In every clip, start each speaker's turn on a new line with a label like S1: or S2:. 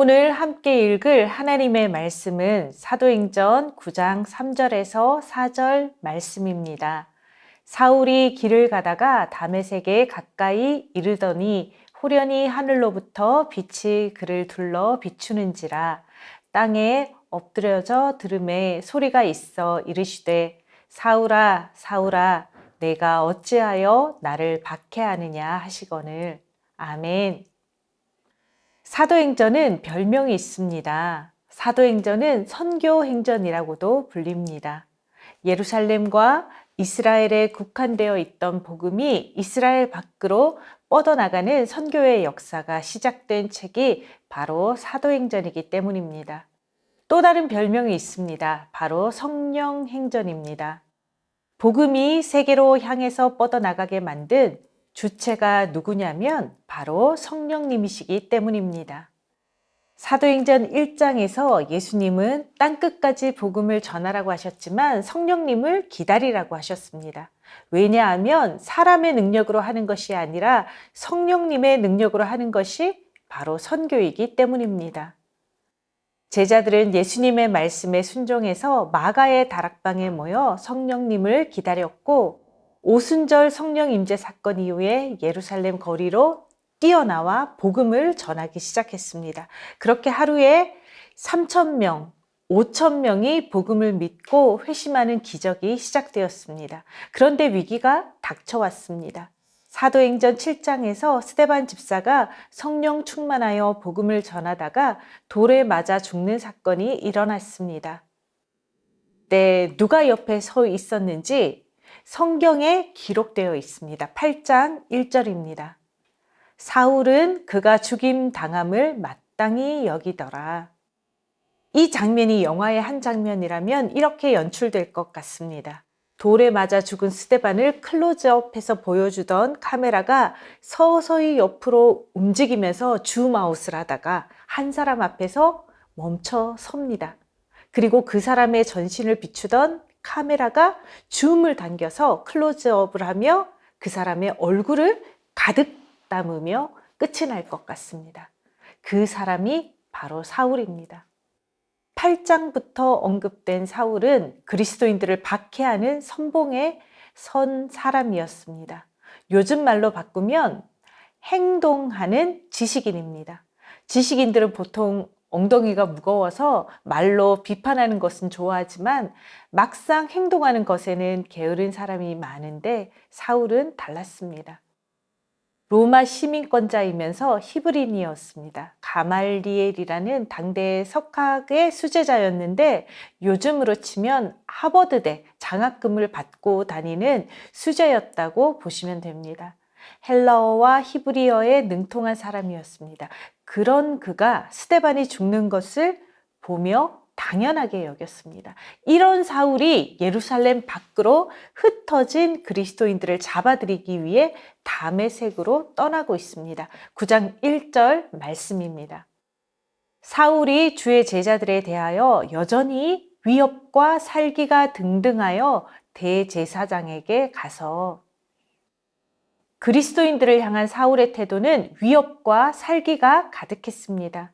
S1: 오늘 함께 읽을 하나님의 말씀은 사도행전 9장 3절에서 4절 말씀입니다. 사울이 길을 가다가 다메섹에 가까이 이르더니 호련히 하늘로부터 빛이 그를 둘러 비추는지라 땅에 엎드려져 들음에 소리가 있어 이르시되 사울아 사울아 내가 어찌하여 나를 박해하느냐 하시거늘 아멘. 사도행전은 별명이 있습니다. 사도행전은 선교행전이라고도 불립니다. 예루살렘과 이스라엘에 국한되어 있던 복음이 이스라엘 밖으로 뻗어나가는 선교의 역사가 시작된 책이 바로 사도행전이기 때문입니다. 또 다른 별명이 있습니다. 바로 성령행전입니다. 복음이 세계로 향해서 뻗어나가게 만든 주체가 누구냐면 바로 성령님이시기 때문입니다. 사도행전 1장에서 예수님은 땅끝까지 복음을 전하라고 하셨지만 성령님을 기다리라고 하셨습니다. 왜냐하면 사람의 능력으로 하는 것이 아니라 성령님의 능력으로 하는 것이 바로 선교이기 때문입니다. 제자들은 예수님의 말씀에 순종해서 마가의 다락방에 모여 성령님을 기다렸고 오순절 성령 임재 사건 이후에 예루살렘 거리로 뛰어나와 복음을 전하기 시작했습니다. 그렇게 하루에 3천 명, 5천 명이 복음을 믿고 회심하는 기적이 시작되었습니다. 그런데 위기가 닥쳐왔습니다. 사도행전 7장에서 스테반 집사가 성령 충만하여 복음을 전하다가 돌에 맞아 죽는 사건이 일어났습니다. 네, 누가 옆에 서 있었는지 성경에 기록되어 있습니다. 8장 1절입니다. 사울은 그가 죽임 당함을 마땅히 여기더라. 이 장면이 영화의 한 장면이라면 이렇게 연출될 것 같습니다. 돌에 맞아 죽은 스테반을 클로즈업해서 보여주던 카메라가 서서히 옆으로 움직이면서 줌아웃을 하다가 한 사람 앞에서 멈춰 섭니다. 그리고 그 사람의 전신을 비추던 카메라가 줌을 당겨서 클로즈업을 하며 그 사람의 얼굴을 가득 담으며 끝이 날 것 같습니다. 그 사람이 바로 사울입니다. 8장부터 언급된 사울은 그리스도인들을 박해하는 선봉에 선 사람이었습니다. 요즘 말로 바꾸면 행동하는 지식인입니다. 지식인들은 보통 엉덩이가 무거워서 말로 비판하는 것은 좋아하지만 막상 행동하는 것에는 게으른 사람이 많은데 사울은 달랐습니다. 로마 시민권자이면서 히브리인이었습니다. 가말리엘이라는 당대 석학의 수제자였는데 요즘으로 치면 하버드대 장학금을 받고 다니는 수제였다고 보시면 됩니다. 헬라어와 히브리어에 능통한 사람이었습니다. 그런 그가 스테반이 죽는 것을 보며 당연하게 여겼습니다. 이런 사울이 예루살렘 밖으로 흩어진 그리스도인들을 잡아들이기 위해 담의색으로 떠나고 있습니다. 9장 1절 말씀입니다. 사울이 주의 제자들에 대하여 여전히 위협과 살기가 등등하여 대제사장에게 가서 그리스도인들을 향한 사울의 태도는 위협과 살기가 가득했습니다.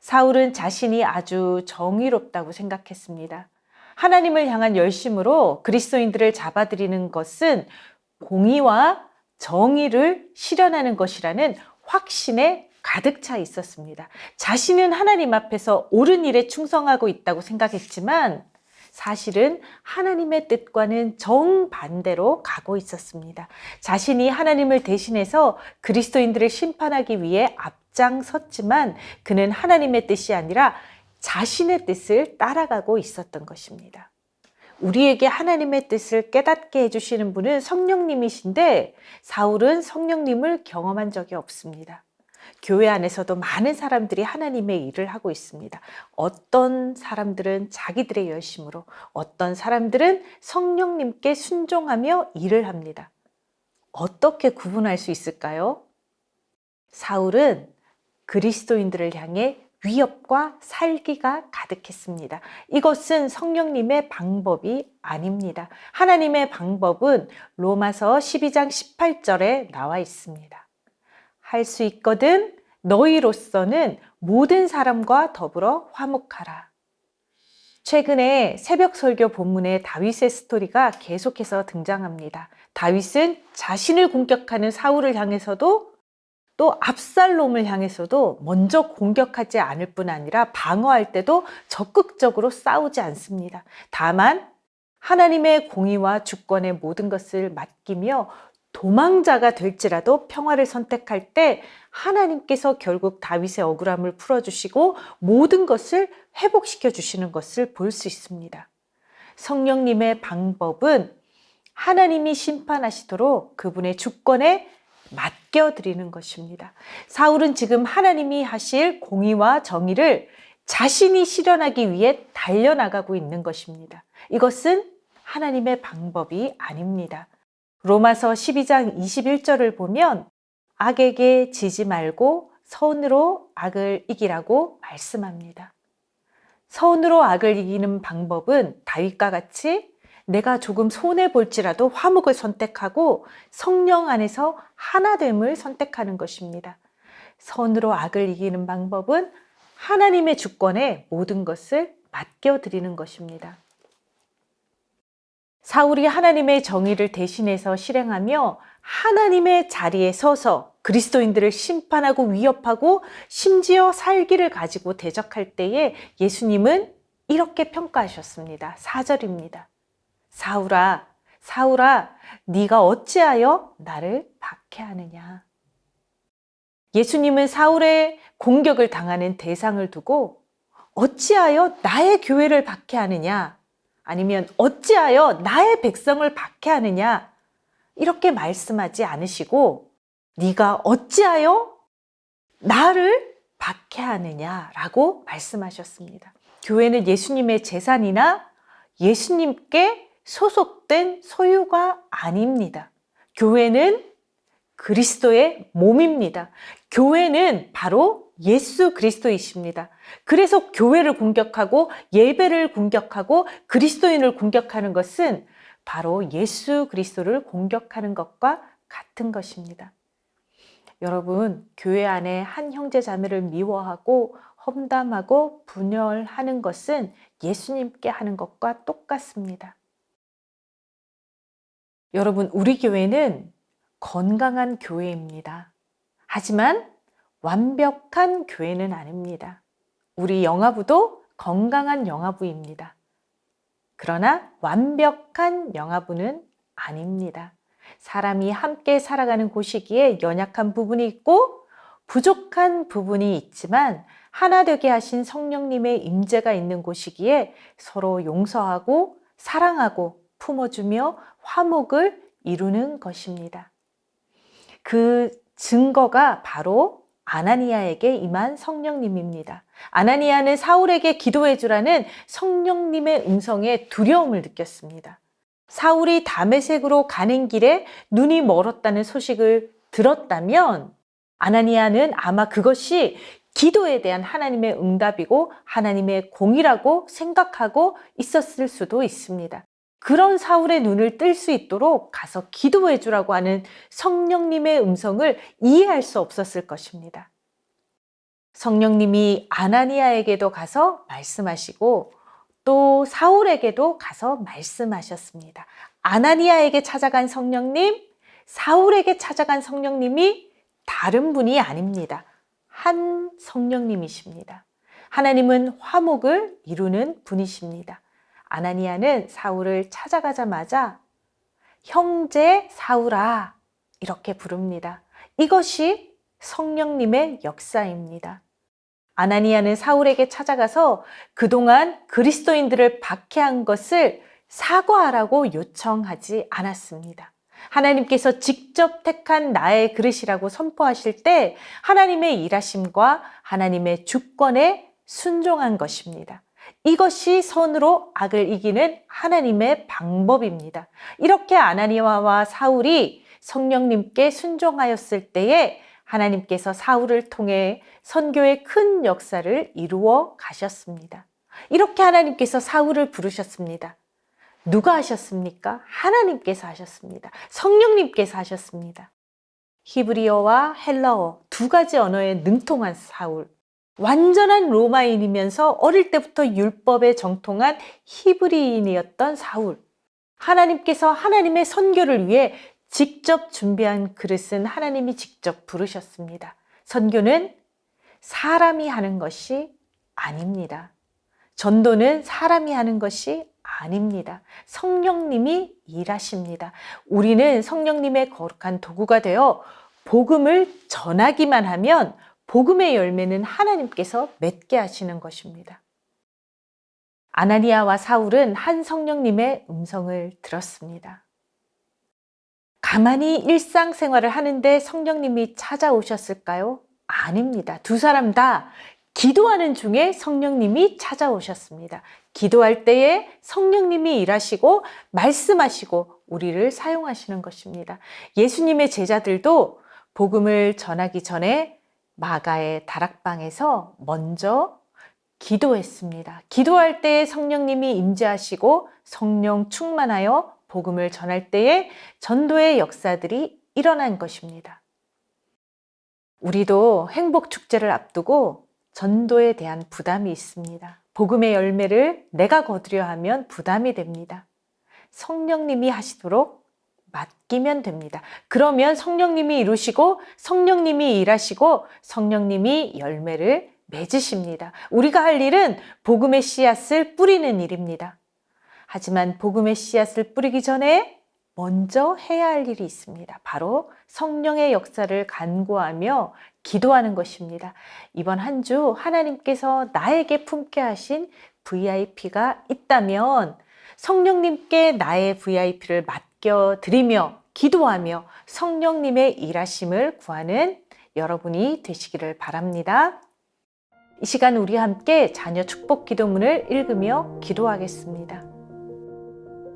S1: 사울은 자신이 아주 정의롭다고 생각했습니다. 하나님을 향한 열심으로 그리스도인들을 잡아들이는 것은 공의와 정의를 실현하는 것이라는 확신에 가득 차 있었습니다. 자신은 하나님 앞에서 옳은 일에 충성하고 있다고 생각했지만 사실은 하나님의 뜻과는 정반대로 가고 있었습니다. 자신이 하나님을 대신해서 그리스도인들을 심판하기 위해 앞장섰지만 그는 하나님의 뜻이 아니라 자신의 뜻을 따라가고 있었던 것입니다. 우리에게 하나님의 뜻을 깨닫게 해주시는 분은 성령님이신데 사울은 성령님을 경험한 적이 없습니다. 교회 안에서도 많은 사람들이 하나님의 일을 하고 있습니다. 어떤 사람들은 자기들의 열심으로, 어떤 사람들은 성령님께 순종하며 일을 합니다. 어떻게 구분할 수 있을까요? 사울은 그리스도인들을 향해 위협과 살기가 가득했습니다. 이것은 성령님의 방법이 아닙니다. 하나님의 방법은 로마서 12장 18절에 나와 있습니다. 할 수 있거든 너희로서는 모든 사람과 더불어 화목하라. 최근에 새벽 설교 본문에 다윗의 스토리가 계속해서 등장합니다. 다윗은 자신을 공격하는 사울을 향해서도 또 압살롬을 향해서도 먼저 공격하지 않을 뿐 아니라 방어할 때도 적극적으로 싸우지 않습니다. 다만 하나님의 공의와 주권의 모든 것을 맡기며 도망자가 될지라도 평화를 선택할 때 하나님께서 결국 다윗의 억울함을 풀어주시고 모든 것을 회복시켜 주시는 것을 볼 수 있습니다. 성령님의 방법은 하나님이 심판하시도록 그분의 주권에 맡겨드리는 것입니다. 사울은 지금 하나님이 하실 공의와 정의를 자신이 실현하기 위해 달려나가고 있는 것입니다. 이것은 하나님의 방법이 아닙니다. 로마서 12장 21절을 보면 악에게 지지 말고 선으로 악을 이기라고 말씀합니다. 선으로 악을 이기는 방법은 다윗과 같이 내가 조금 손해 볼지라도 화목을 선택하고 성령 안에서 하나됨을 선택하는 것입니다. 선으로 악을 이기는 방법은 하나님의 주권에 모든 것을 맡겨드리는 것입니다. 사울이 하나님의 정의를 대신해서 실행하며 하나님의 자리에 서서 그리스도인들을 심판하고 위협하고 심지어 살기를 가지고 대적할 때에 예수님은 이렇게 평가하셨습니다. 4절입니다. 사울아, 사울아, 네가 어찌하여 나를 박해하느냐? 예수님은 사울의 공격을 당하는 대상을 두고 어찌하여 나의 교회를 박해하느냐? 아니면 어찌하여 나의 백성을 박해하느냐? 이렇게 말씀하지 않으시고 네가 어찌하여 나를 박해하느냐라고 말씀하셨습니다. 교회는 예수님의 재산이나 예수님께 소속된 소유가 아닙니다. 교회는 그리스도의 몸입니다. 교회는 바로 예수 그리스도이십니다. 그래서 교회를 공격하고 예배를 공격하고 그리스도인을 공격하는 것은 바로 예수 그리스도를 공격하는 것과 같은 것입니다. 여러분, 교회 안에 한 형제 자매를 미워하고 험담하고 분열하는 것은 예수님께 하는 것과 똑같습니다. 여러분, 우리 교회는 건강한 교회입니다. 하지만 완벽한 교회는 아닙니다. 우리 영화부도 건강한 영화부입니다. 그러나 완벽한 영화부는 아닙니다. 사람이 함께 살아가는 곳이기에 연약한 부분이 있고 부족한 부분이 있지만 하나 되게 하신 성령님의 임재가 있는 곳이기에 서로 용서하고 사랑하고 품어주며 화목을 이루는 것입니다. 그 증거가 바로 아나니아에게 임한 성령님입니다. 아나니아는 사울에게 기도해 주라는 성령님의 음성에 두려움을 느꼈습니다. 사울이 다메색으로 가는 길에 눈이 멀었다는 소식을 들었다면 아나니아는 아마 그것이 기도에 대한 하나님의 응답이고 하나님의 공이라고 생각하고 있었을 수도 있습니다. 그런 사울의 눈을 뜰 수 있도록 가서 기도해 주라고 하는 성령님의 음성을 이해할 수 없었을 것입니다. 성령님이 아나니아에게도 가서 말씀하시고 또 사울에게도 가서 말씀하셨습니다. 아나니아에게 찾아간 성령님, 사울에게 찾아간 성령님이 다른 분이 아닙니다. 한 성령님이십니다. 하나님은 화목을 이루는 분이십니다. 아나니아는 사울을 찾아가자마자 형제 사울아 이렇게 부릅니다. 이것이 성령님의 역사입니다. 아나니아는 사울에게 찾아가서 그동안 그리스도인들을 박해한 것을 사과하라고 요청하지 않았습니다. 하나님께서 직접 택한 나의 그릇이라고 선포하실 때 하나님의 일하심과 하나님의 주권에 순종한 것입니다. 이것이 선으로 악을 이기는 하나님의 방법입니다. 이렇게 아나니아와 사울이 성령님께 순종하였을 때에 하나님께서 사울을 통해 선교의 큰 역사를 이루어 가셨습니다. 이렇게 하나님께서 사울을 부르셨습니다. 누가 하셨습니까? 하나님께서 하셨습니다. 성령님께서 하셨습니다. 히브리어와 헬라어 두 가지 언어에 능통한 사울. 완전한 로마인이면서 어릴 때부터 율법에 정통한 히브리인이었던 사울. 하나님께서 하나님의 선교를 위해 직접 준비한 그릇은 하나님이 직접 부르셨습니다. 선교는 사람이 하는 것이 아닙니다. 전도는 사람이 하는 것이 아닙니다. 성령님이 일하십니다. 우리는 성령님의 거룩한 도구가 되어 복음을 전하기만 하면 복음의 열매는 하나님께서 맺게 하시는 것입니다. 아나니아와 사울은 한 성령님의 음성을 들었습니다. 가만히 일상생활을 하는데 성령님이 찾아오셨을까요? 아닙니다. 두 사람 다 기도하는 중에 성령님이 찾아오셨습니다. 기도할 때에 성령님이 일하시고 말씀하시고 우리를 사용하시는 것입니다. 예수님의 제자들도 복음을 전하기 전에 마가의 다락방에서 먼저 기도했습니다. 기도할 때에 성령님이 임재하시고 성령 충만하여 복음을 전할 때에 전도의 역사들이 일어난 것입니다. 우리도 행복 축제를 앞두고 전도에 대한 부담이 있습니다. 복음의 열매를 내가 거두려 하면 부담이 됩니다. 성령님이 하시도록 맡기면 됩니다. 그러면 성령님이 이루시고 성령님이 일하시고 성령님이 열매를 맺으십니다. 우리가 할 일은 복음의 씨앗을 뿌리는 일입니다. 하지만 복음의 씨앗을 뿌리기 전에 먼저 해야 할 일이 있습니다. 바로 성령의 역사를 간구하며 기도하는 것입니다. 이번 한 주 하나님께서 나에게 품게 하신 VIP가 있다면 성령님께 나의 VIP를 맡겨 드리며 기도하며 성령님의 일하심을 구하는 여러분이 되시기를 바랍니다. 이 시간 우리 함께 자녀 축복 기도문을 읽으며 기도하겠습니다.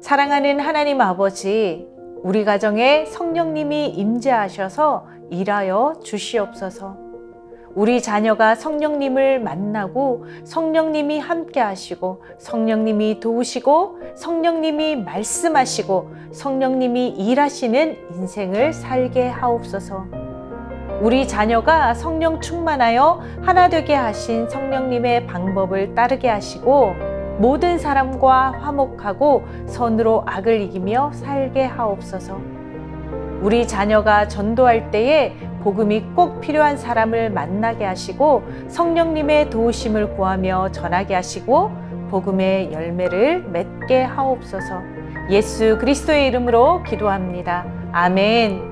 S1: 사랑하는 하나님 아버지, 우리 가정에 성령님이 임재하셔서 일하여 주시옵소서. 우리 자녀가 성령님을 만나고 성령님이 함께 하시고 성령님이 도우시고 성령님이 말씀하시고 성령님이 일하시는 인생을 살게 하옵소서. 우리 자녀가 성령 충만하여 하나 되게 하신 성령님의 방법을 따르게 하시고 모든 사람과 화목하고 선으로 악을 이기며 살게 하옵소서. 우리 자녀가 전도할 때에 복음이 꼭 필요한 사람을 만나게 하시고 성령님의 도우심을 구하며 전하게 하시고 복음의 열매를 맺게 하옵소서. 예수 그리스도의 이름으로 기도합니다. 아멘.